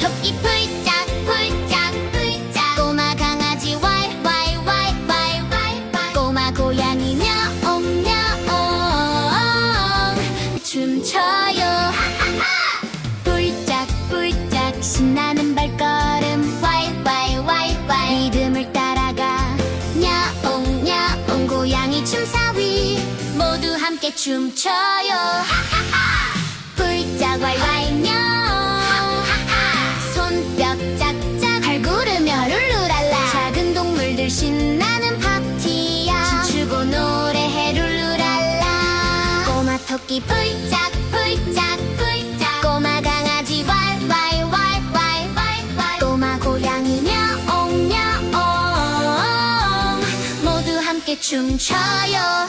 토끼 풀짝 풀짝 풀짝. 꼬마 강아지 왈왈왈왈왈 꼬마 고양이 냐옹냐옹 춤춰요. 풀짝 풀짝 신나는 발걸음. 왈왈왈왈. 리듬을 따라가 냐옹냐옹. 고양이 춤사위. 모두 함께 춤춰요. 풀짝 왈왈 토끼 훌짝 훌짝 훌짝. 꼬마 강아지 왈왈왈왈왈왈. 꼬마 고양이 냐옹 냐옹. 모두 함께 춤춰요